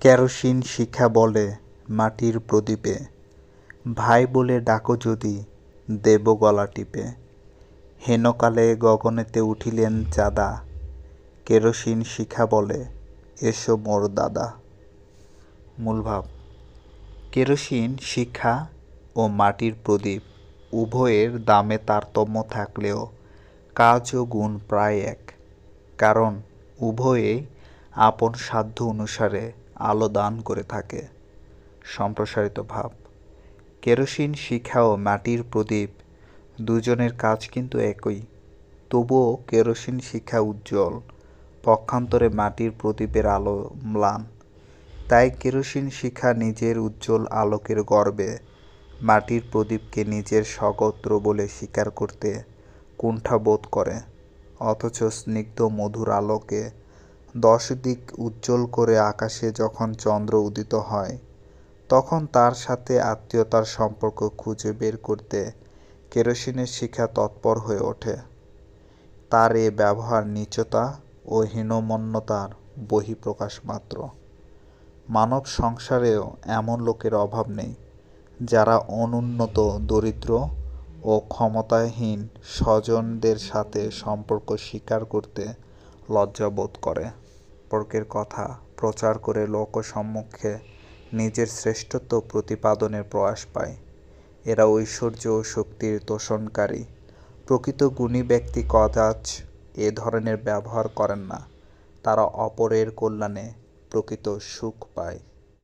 Kerosene শিখা বলে মাটির প্রদীপে। ভাই বলে ডাকো যদি, দেব গলা টিপে। হেনকালে গগনেতে উঠিলেন চাঁদা। কেরোসিন শিখা বলে, এসো মোর দাদা। মূলভাব, কেরোসিন শিখা ও মাটির প্রদীপ উভয়ের দামে তারতম্য থাকলেও কাজ ও গুণ প্রায় এক। কারণ উভয়েই আপন সাধ্য অনুসারে আলো দান করে থাকে। সম্প্রসারিত ভাব। কেরোসিন, শিখা ও মাটির প্রদীপ দুজনের কাজ কিন্তু একই। তবুও কেরোসিন, শিখা উজ্জ্বল। পক্ষান্তরে মাটির প্রদীপের আলো ম্লান। তাই কেরোসিন, শিখা নিজের উজ্জ্বল আলোকের গর্বে। মাটির প্রদীপকে নিজের স্বগোত্র বলে স্বীকার করতে কুণ্ঠাবোধ করে। অথচ স্নিগ্ধ মধুর আলোকে দশ দিক উজ্জ্বল করে আকাশে যখন চন্দ্র উদিত হয়, তখন তার সাথে আত্মীয়তার সম্পর্ক খুঁজে বের করতে কেরোসিনের শিখা তৎপর হয়ে ওঠে। তার এ ব্যবহার নিচতা ও হীনমন্যতার বহিঃপ্রকাশ মাত্র। মানব সংসারেও এমন লোকের অভাব নেই, যারা অনুন্নত, দরিদ্র ও ক্ষমতাহীন স্বজনদের সাথে সম্পর্ক স্বীকার করতে লজ্জাবোধ করে। সম্পর্কের কথা প্রচার করে লোকসম্মুখে নিজের শ্রেষ্ঠত্ব প্রতিপাদনের প্রয়াস পায়। এরা ঐশ্বর্য ও শক্তির তোষণকারী। প্রকৃত গুণী ব্যক্তি কদাচ এ ধরনের ব্যবহার করেন না। তারা অপরের কল্যাণে প্রকৃত সুখ পায়।